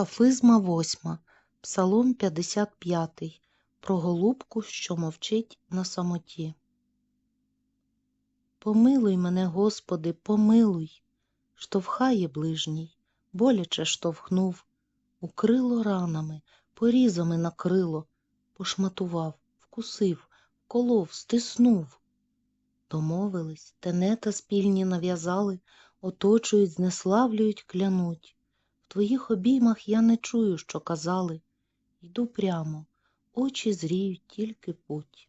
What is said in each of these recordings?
Кафизма восьма, Псалом 55, про голубку, що мовчить на самоті. Помилуй мене, Господи, помилуй, штовхає ближній, боляче штовхнув, укрило ранами, порізами накрило, пошматував, вкусив, колов, стиснув. Домовились, тенета спільні нав'язали, оточують, знеславлюють, клянуть. Твоїх обіймах я не чую, що казали. Йду прямо, очі зріють тільки путь.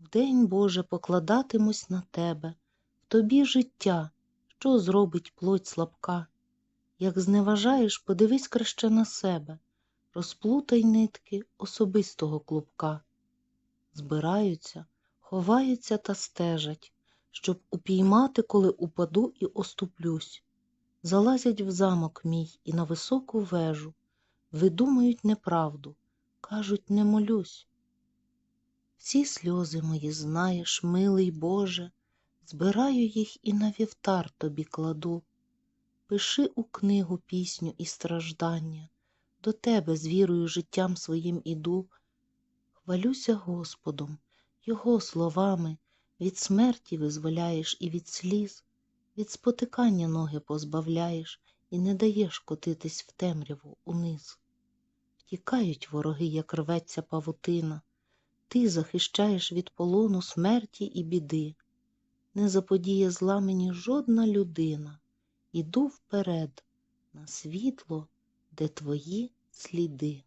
Вдень, Боже, покладатимусь на тебе, в тобі життя, що зробить плоть слабка. Як зневажаєш, подивись краще на себе, розплутай нитки особистого клубка. Збираються, ховаються та стежать, щоб упіймати, коли упаду і оступлюсь. Залазять в замок мій і на високу вежу, видумають неправду, кажуть, не молюсь. Всі сльози мої знаєш, милий Боже, збираю їх і на вівтар тобі кладу. Пиши у книгу пісню і страждання, до тебе з вірою життям своїм іду. Хвалюся Господом, Його словами, від смерті визволяєш і від сліз, від спотикання ноги позбавляєш і не даєш котитись в темряву униз. Втікають вороги, як рветься павутина, ти захищаєш від полону смерті і біди. Не заподіє зла мені жодна людина, іду вперед на світло, де твої сліди.